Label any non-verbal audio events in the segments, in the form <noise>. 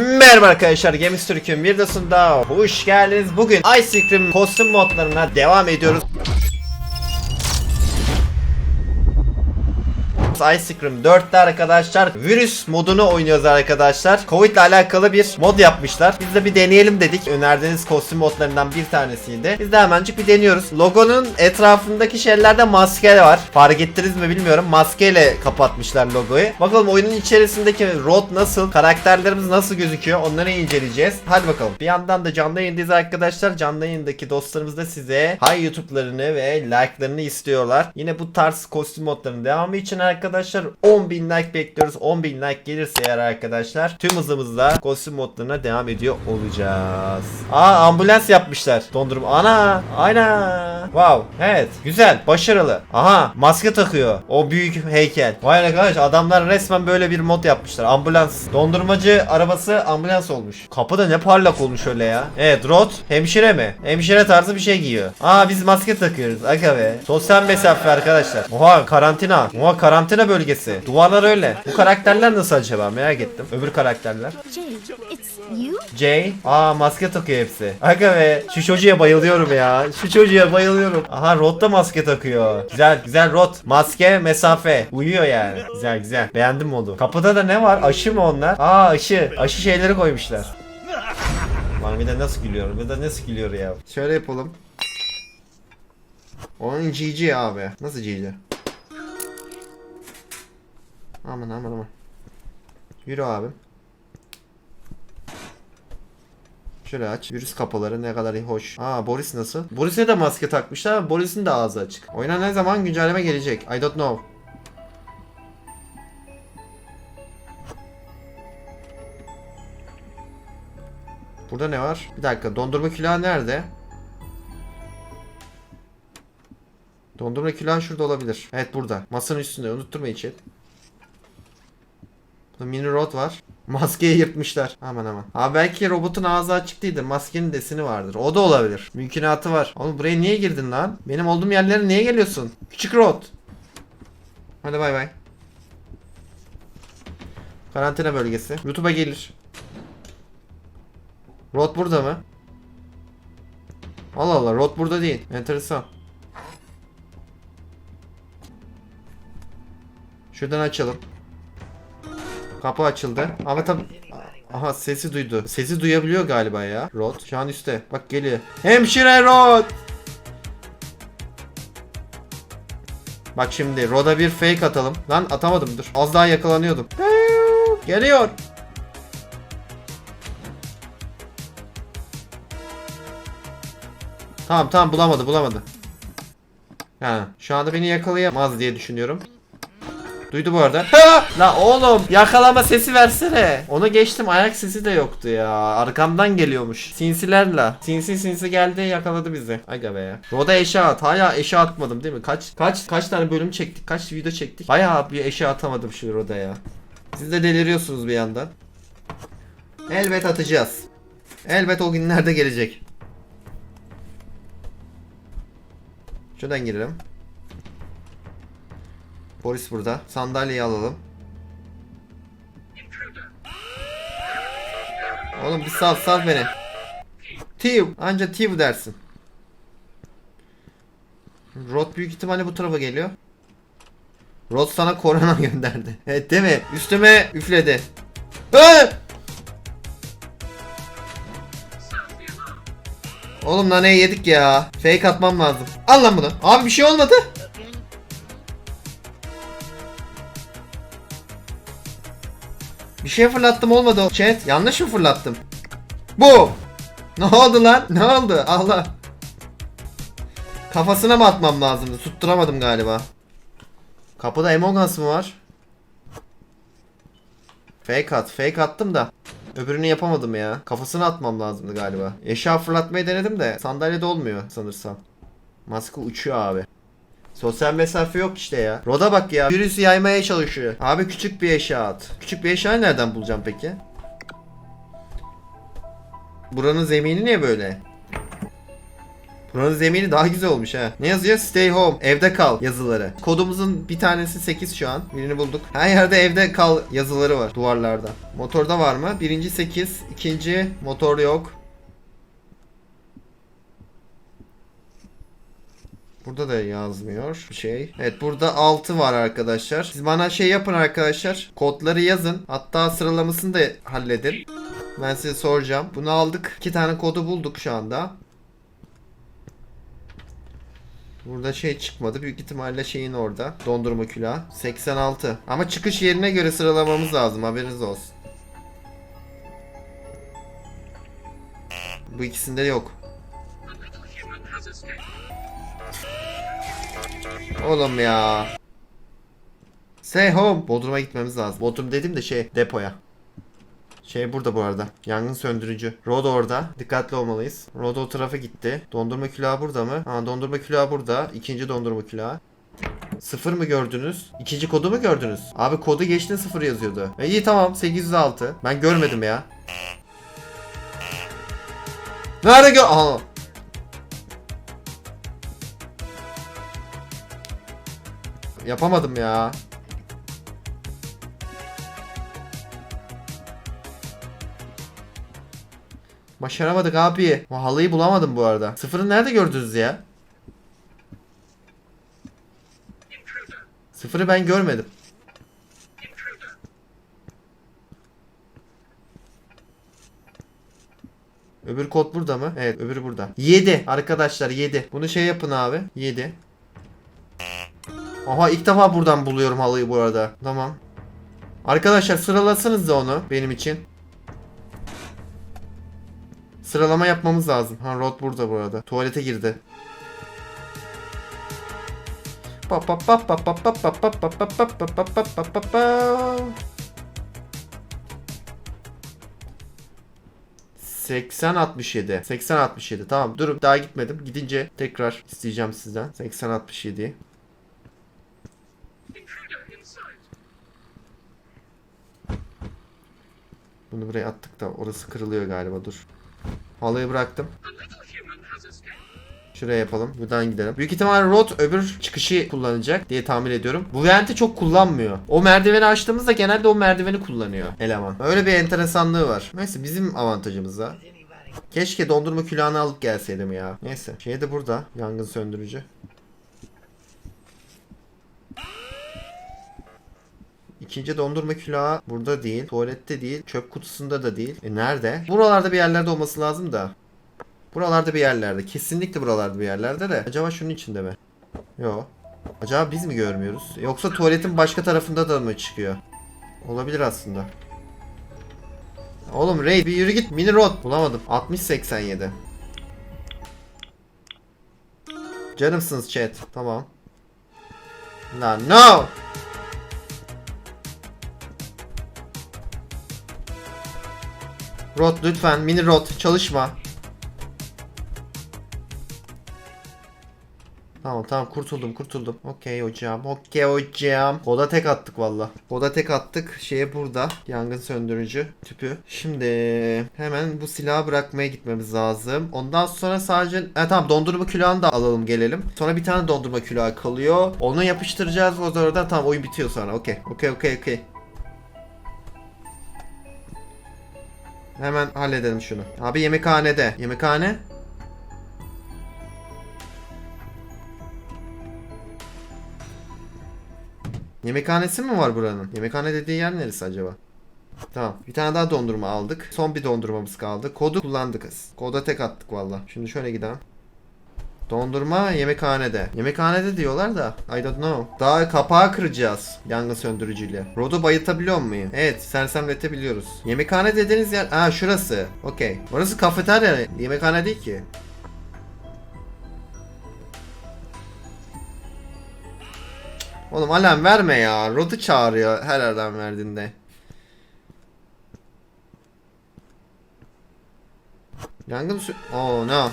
Merhaba arkadaşlar Games Türk'ün videosunda hoş geldiniz. Bugün Ice Cream kostüm modlarına devam ediyoruz. Ice Cream 4'te arkadaşlar virüs modunu oynuyoruz arkadaşlar. Covid ile alakalı bir mod yapmışlar. Biz de bir deneyelim dedik. Önerdiğiniz kostüm modlarından bir tanesiydi. Biz de hemencik bir deniyoruz. Logonun etrafındaki şeylerde maske var. Fark ettiniz mi bilmiyorum. Maskeyle kapatmışlar logoyu. Bakalım oyunun içerisindeki rod nasıl? Karakterlerimiz nasıl gözüküyor? Onları inceleyeceğiz. Hadi bakalım. Bir yandan da canlı yayındayız arkadaşlar. Canlı yayındaki dostlarımız da size hay YouTube'larını ve like'larını istiyorlar. Yine bu tarz kostüm modlarının devamı için arkadaşlar 10.000 like bekliyoruz. 10.000 like gelirse eğer arkadaşlar tüm hızımızla kostüm modlarına devam ediyor olacağız. Aa ambulans yapmışlar. Dondurma. Ana. Aynen. Wow. Evet. Güzel. Başarılı. Aha. Maske takıyor. O büyük heykel. Vay arkadaş adamlar resmen böyle bir mod yapmışlar. Ambulans. Dondurmacı arabası ambulans olmuş. Kapı da ne parlak olmuş öyle ya. Evet Rod hemşire mi? Hemşire tarzı bir şey giyiyor. Aa biz maske takıyoruz. Aga be. Sosyal mesafe arkadaşlar. Oha karantina. Oha karantina bölgesi. Duvarlar öyle. Bu karakterler nasıl acaba merak ettim. Öbür karakterler. Jay. Aa maske takıyor hepsi. Aga be. Şu çocuğa bayılıyorum ya. Şu çocuğa bayılıyorum. Aha Rod da maske takıyor. Güzel güzel Rod. Maske mesafe. Uyuyor yani. Güzel güzel. Beğendim modu. Kapıda da ne var? Aşı mı onlar? Aa aşı. Aşı şeyleri koymuşlar. Lan bir de nasıl gülüyor? Bir de nasıl gülüyor ya? Şöyle yapalım. Onun GG abi. Nasıl GG? Aman aman aman. Yürü abim. Şöyle aç. Virüs kapıları ne kadar iyi hoş. Aa Boris nasıl? Boris'e de maske takmışlar Boris'in de ağzı açık. Oyuna ne zaman güncelleme gelecek? I don't know. Burada ne var? Bir dakika dondurma külahı nerede? Dondurma külahı şurada olabilir. Evet burada. Masanın üstünde. Unutturma chat. Mini rod var. Maskeyi yırtmışlar. Aman aman. Ha belki robotun ağzı açık değildir. Maskenin deseni vardır. O da olabilir. Mümkünatı var. Oğlum buraya niye girdin lan? Benim olduğum yerlere niye geliyorsun? Küçük rod. Hadi bay bay. Karantina bölgesi. YouTube'a gelir. Rod burada mı? Allah Allah Rod burada değil. Enteresan. Şuradan açalım. Kapı açıldı. Ama tabi... Aha sesi duydu. Sesi duyabiliyor galiba ya. Rod. Şu an üstte. Bak geliyor. Hemşire Rod. Bak şimdi Rod'a bir fake atalım. Lan atamadım dur. Az daha yakalanıyordum. Geliyor. Tamam tamam bulamadı bulamadı. Ha, şu anda beni yakalayamaz diye düşünüyorum. Duydu bu arada. La oğlum yakalama sesi versene. Onu geçtim ayak sesi de yoktu ya. Arkamdan geliyormuş. Sinsilerle. Sinsi sinsi geldi yakaladı bizi. Aga be ya. Roda eşe at. Hala eşe atmadım değil mi? Kaç kaç kaç tane bölüm çektik? Kaç video çektik? Bayağı bir eşe atamadım şu Roda'ya. Siz de deliriyorsunuz bir yandan. Elbet atacağız. Elbet o günlerde gelecek. Şuradan girelim. Boris burada. Sandalyeyi alalım. Oğlum bir sal sal beni. Tiv. Anca Tiv dersin. Rod büyük ihtimalle bu tarafa geliyor. Rod sana korona <laughs> gönderdi. Evet değil mi? Üstüme üfledi. Ee! Oğlum naneyi yedik ya. Fake atmam lazım. Al lan bunu. Abi bir şey olmadı. Bir şey fırlattım olmadı chat. Yanlış mı fırlattım? Bu. Ne oldu lan? Ne oldu? Allah. Kafasına mı atmam lazımdı? Tutturamadım galiba. Kapıda Among Us mı var? Fake at. Fake attım da. Öbürünü yapamadım ya. Kafasına atmam lazımdı galiba. Eşya fırlatmayı denedim de sandalyede olmuyor sanırsam. Maske uçuyor abi. Sosyal mesafe yok işte ya. Roda bak ya. Virüsü yaymaya çalışıyor. Abi küçük bir eşya at. Küçük bir eşya nereden bulacağım peki? Buranın zemini niye böyle? Buranın zemini daha güzel olmuş ha. Ne yazıyor? Stay home. Evde kal yazıları. Kodumuzun bir tanesi 8 şu an. Birini bulduk. Her yerde evde kal yazıları var duvarlarda. Motorda var mı? Birinci 8. ikinci motor yok. Burada da yazmıyor şey. Evet burada 6 var arkadaşlar. Siz bana şey yapın arkadaşlar. Kodları yazın. Hatta sıralamasını da halledin. Ben size soracağım. Bunu aldık. İki tane kodu bulduk şu anda. Burada şey çıkmadı. Büyük ihtimalle şeyin orada. Dondurma külahı. 86. Ama çıkış yerine göre sıralamamız lazım. Haberiniz olsun. Bu ikisinde yok. Oğlum ya. Stay home. Bodrum'a gitmemiz lazım. Bodrum dedim de şey depoya. Şey burada bu arada. Yangın söndürücü. Rod orada. Dikkatli olmalıyız. Rod o tarafa gitti. Dondurma külahı burada mı? Ha dondurma külahı burada. İkinci dondurma külahı. Sıfır mı gördünüz? İkinci kodu mu gördünüz? Abi kodu geçtin sıfır yazıyordu. E iyi tamam 806. Ben görmedim ya. Nerede gör... Aha. Yapamadım ya. Başaramadık abi. Bu halıyı bulamadım bu arada. Sıfırı nerede gördünüz ya? Sıfırı ben görmedim. Öbür kod burada mı? Evet öbürü burada. 7 arkadaşlar 7. Bunu şey yapın abi. 7. Aha ilk defa buradan buluyorum halıyı bu arada. Tamam. Arkadaşlar sıralasanız da onu benim için. Sıralama yapmamız lazım. Ha Rod burada burada. Tuvalete girdi. Seksen altmış yedi. Seksen altmış yedi. Tamam. Durup daha gitmedim. Gidince tekrar isteyeceğim sizden. Seksen altmış yedi. Bunu buraya attık da orası kırılıyor galiba dur. Halıyı bıraktım. Şuraya yapalım. Buradan gidelim. Büyük ihtimal Rod öbür çıkışı kullanacak diye tahmin ediyorum. Bu venti çok kullanmıyor. O merdiveni açtığımızda genelde o merdiveni kullanıyor eleman. Öyle bir enteresanlığı var. Neyse bizim avantajımıza. Keşke dondurma külahını alıp gelseydim ya. Neyse. Şey de burada. Yangın söndürücü. İkinci dondurma külahı burada değil. Tuvalette değil. Çöp kutusunda da değil. E nerede? Buralarda bir yerlerde olması lazım da. Buralarda bir yerlerde. Kesinlikle buralarda bir yerlerde de. Acaba şunun içinde mi? Yo. Acaba biz mi görmüyoruz? Yoksa tuvaletin başka tarafında da mı çıkıyor? Olabilir aslında. Oğlum Ray bir yürü git. Mini rod. Bulamadım. 60-87. Canımsınız chat. Tamam. Lan no. Rod lütfen mini rod çalışma. Tamam tamam kurtuldum kurtuldum. Okey hocam. Okey hocam. Koda tek attık valla. Koda tek attık. Şeye burada. Yangın söndürücü tüpü. Şimdi hemen bu silahı bırakmaya gitmemiz lazım. Ondan sonra sadece... E, tamam dondurma külahını da alalım gelelim. Sonra bir tane dondurma külahı kalıyor. Onu yapıştıracağız. O zaman tamam oyun bitiyor sonra. Okey. Okey okey okey. Hemen halledelim şunu. Abi yemekhanede. Yemekhane. Yemekhanesi mi var buranın? Yemekhane dediği yer neresi acaba? Tamam. Bir tane daha dondurma aldık. Son bir dondurmamız kaldı. Kodu kullandık. Koda tek attık valla. Şimdi şöyle gidelim. Dondurma yemekhanede. Yemekhanede diyorlar da I don't know. Daha kapağı kıracağız yangın söndürücüyle. Rod'u bayıltabiliyor muyum? Evet sersemletebiliyoruz. Yemekhane dediğiniz yer... Aa şurası. Okey. Orası kafeterya. Yemekhane değil ki. Oğlum alarm verme ya. Rod'u çağırıyor her yerden verdiğinde. Yangın sü... Oh no.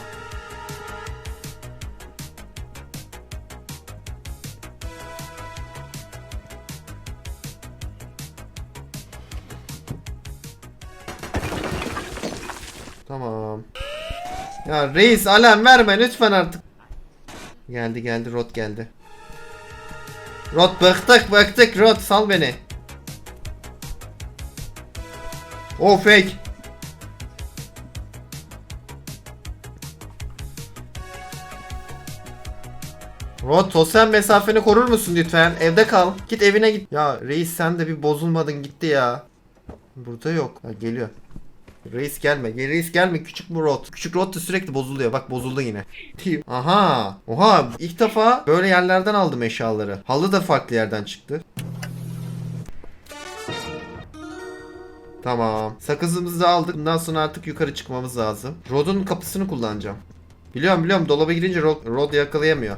Tamam. Ya reis alarm verme lütfen artık. Geldi geldi Rod geldi. Rod bıktık bıktık Rod sal beni. Oh fake. Rod sosyal mesafeni korur musun lütfen? Evde kal. Git evine git. Ya reis sen de bir bozulmadın gitti ya. Burada yok. Ha, geliyor. Reis gelme. Gel reis gelme. Küçük bu rot. Küçük rot da sürekli bozuluyor. Bak bozuldu yine. <laughs> Aha. Oha. İlk defa böyle yerlerden aldım eşyaları. Halı da farklı yerden çıktı. Tamam. Sakızımızı da aldık. Bundan sonra artık yukarı çıkmamız lazım. Rod'un kapısını kullanacağım. Biliyorum biliyorum dolaba girince Rod, Rod yakalayamıyor.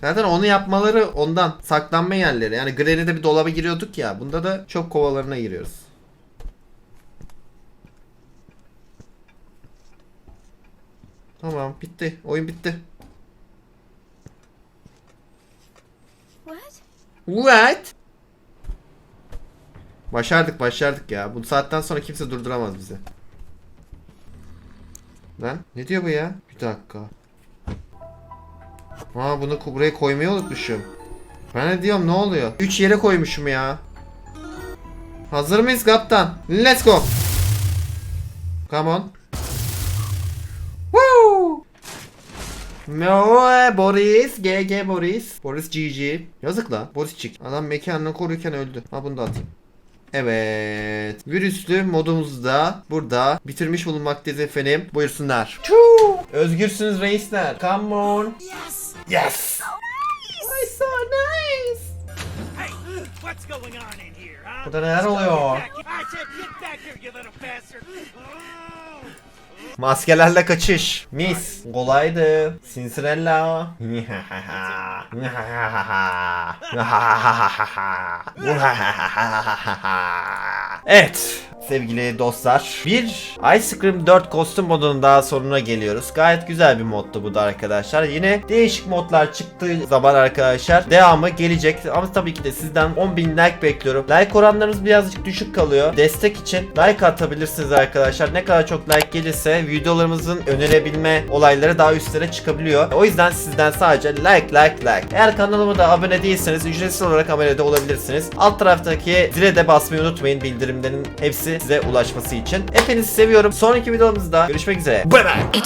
Zaten onu yapmaları ondan. Saklanma yerleri. Yani Granny'de bir dolaba giriyorduk ya. Bunda da çok kovalarına giriyoruz. Tamam bitti. Oyun bitti. What? What? Başardık başardık ya. Bu saatten sonra kimse durduramaz bizi. Lan ne diyor bu ya? Bir dakika. Aa bunu buraya koymayı unutmuşum. Ben ne diyorum ne oluyor? 3 yere koymuşum ya. Hazır mıyız kaptan? Let's go. Come on. No, Boris, GG Boris. Boris GG. Yazık la. Borisçik. Adam mekanını korurken öldü. Ha bunu da atayım. Evet. Virüslü modumuzu da burada bitirmiş bulunmaktayız efendim. Buyursunlar. Çuu! Özgürsünüz reisler. Come on. Yes. Yes. Ay so nice. Hey, what's going on in here, huh? Burada neler oluyor? Maskelerle kaçış. Mis. Kolaydı. Cincinnati. <laughs> evet. Sevgili dostlar. Bir Ice Cream 4 kostüm modunun daha sonuna geliyoruz. Gayet güzel bir moddu bu da arkadaşlar. Yine değişik modlar çıktığı zaman arkadaşlar devamı gelecek. Ama tabii ki de sizden 10.000 like bekliyorum. Like oranlarınız birazcık düşük kalıyor. Destek için like atabilirsiniz arkadaşlar. Ne kadar çok like gelirse videolarımızın önerebilme olayları daha üstlere çıkabiliyor. O yüzden sizden sadece like like like. Eğer kanalıma da abone değilseniz ücretsiz olarak abone de olabilirsiniz. Alt taraftaki zile de basmayı unutmayın bildirimlerin hepsi size ulaşması için. Hepinizi seviyorum. Sonraki videomuzda görüşmek üzere. Bye bye.